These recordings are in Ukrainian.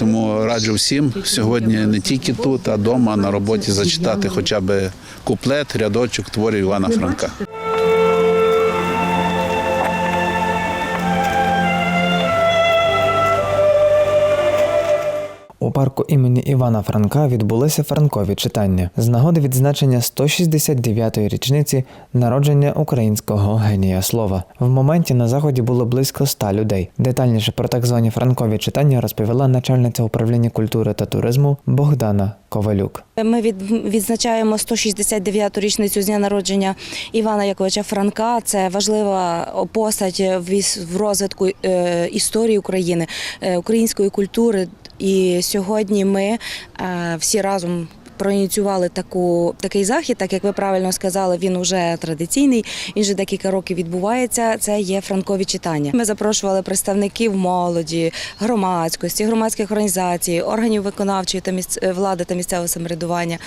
Тому раджу всім сьогодні не тільки тут, а вдома на роботі зачитати хоча б куплет, рядочок творів Івана Франка. Парку імені Івана Франка відбулися франкові читання з нагоди відзначення 169-ї річниці народження українського генія слова. В моменті на заході було близько 100 людей. Детальніше про так звані франкові читання розповіла начальниця управління культури та туризму Богдана Ковалюк. Ми від, відзначаємо 169-ту річницю з дня народження Івана Яковича Франка. Це важлива постать в, розвитку е, історії України, е, української культури. І сьогодні ми е, всі разом. Проініціювали таку такий захід, так як ви правильно сказали, він уже традиційний. Він вже декілька років відбувається. Це є франкові читання. Ми запрошували представників молоді, громадськості, громадських організацій, органів виконавчої та місц... е, влади та місцевого самоврядування.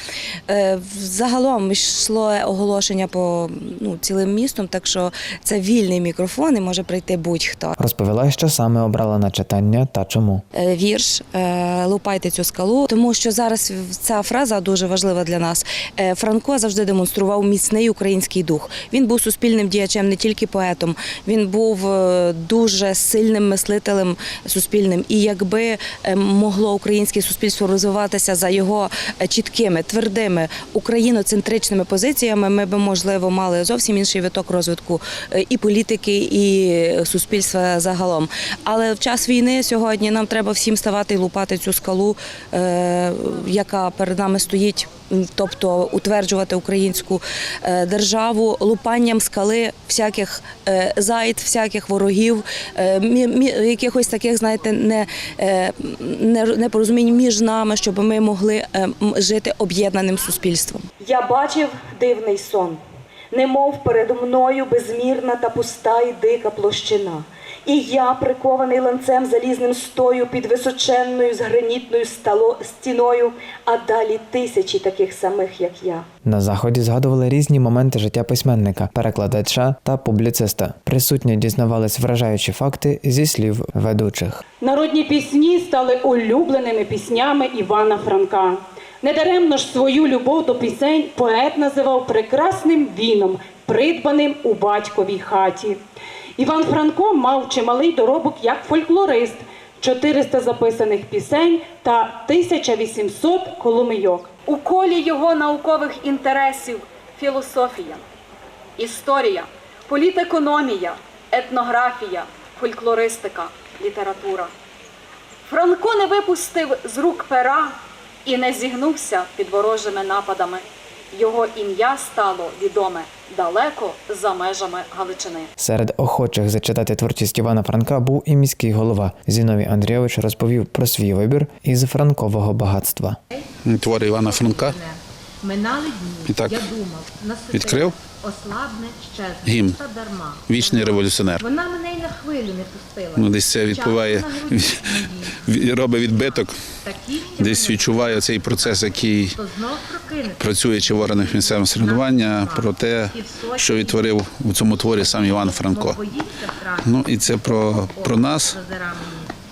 Е, Загалом йшло оголошення по ну, цілим містом, так що це вільний мікрофон і може прийти будь-хто. Розповіла, що саме обрала на читання та чому. Е, Вірш лупайте цю скалу, тому що зараз ця фраза дуже важлива для нас. Е, Франко завжди демонстрував міцний український дух. Він був суспільним діячем, не тільки поетом. Він був е, дуже сильним мислителем суспільним. І якби е, могло українське суспільство розвиватися за його чіткими, твердими україноцентричними позиціями, ми б можливо мали зовсім інший виток розвитку і політики, і суспільства загалом. Але в час війни сьогодні нам треба всім ставати і лупати цю скалу, яка перед нами стоїть. М, Тобто утверджувати українську е, державу лупанням скали всяких е, зайд, всяких ворогів, е, якихось таких, знаєте, не, непорозумінь між нами, щоб ми могли жити об'єднаним суспільством. Я бачив дивний сон, немов передо мною безмірна та пуста і дика площина. І я, прикований ланцем залізним стою під височенною з гранітною стало стіною, а далі тисячі таких самих, як я. На заході згадували різні моменти життя письменника, перекладача та публіциста. Присутні дізнавались вражаючі факти зі слів ведучих. Народні пісні стали улюбленими піснями Івана Франка. Недаремно ж свою любов до пісень поет називав прекрасним віном, придбаним у батьковій хаті. Іван Франко мав чималий доробок як фольклорист, 400 записаних пісень та 1800 коломийок. У колі його наукових інтересів філософія, історія, політекономія, етнографія, фольклористика, література. Франко не випустив з рук пера і не зігнувся під ворожими нападами. Його ім'я стало відоме далеко за межами Галичини. Серед охочих зачитати творчість Івана Франка був і міський голова. Зіновій Андрійович розповів про свій вибір із франкового багатства. Твори Івана Франка Минали дні, І так я думав, наситив, відкрив. ослабне, щезне, Гімн. та дарма. Вічний революціонер. Вона мене й на хвилю не пустила. Ну, десь це відбуває, робить відбиток, Такі десь відчуває цей процес, який працюючи в органах місцевого самоврядування, про те, що відтворив у цьому творі сам Іван Франко. Ну і це про, про нас.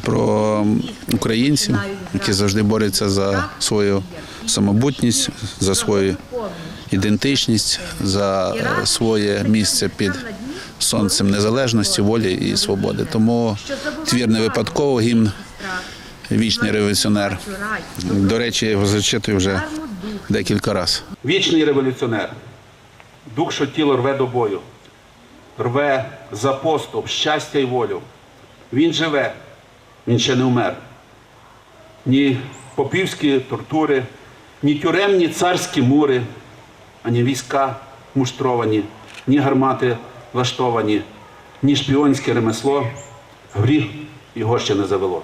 Про українців, які завжди борються за свою самобутність, за свою ідентичність, за своє місце під сонцем незалежності, волі і свободи. Тому твір не випадково гімн Вічний революціонер. До речі, я його зачитую вже декілька разів. Вічний революціонер, дух, що тіло рве до бою, рве за поступ, щастя й волю. Він живе, він ще не вмер. Ні попівські тортури, ні тюремні царські мури, ані війська муштровані, ні гармати влаштовані, ні шпіонське ремесло. Гріх його ще не завело.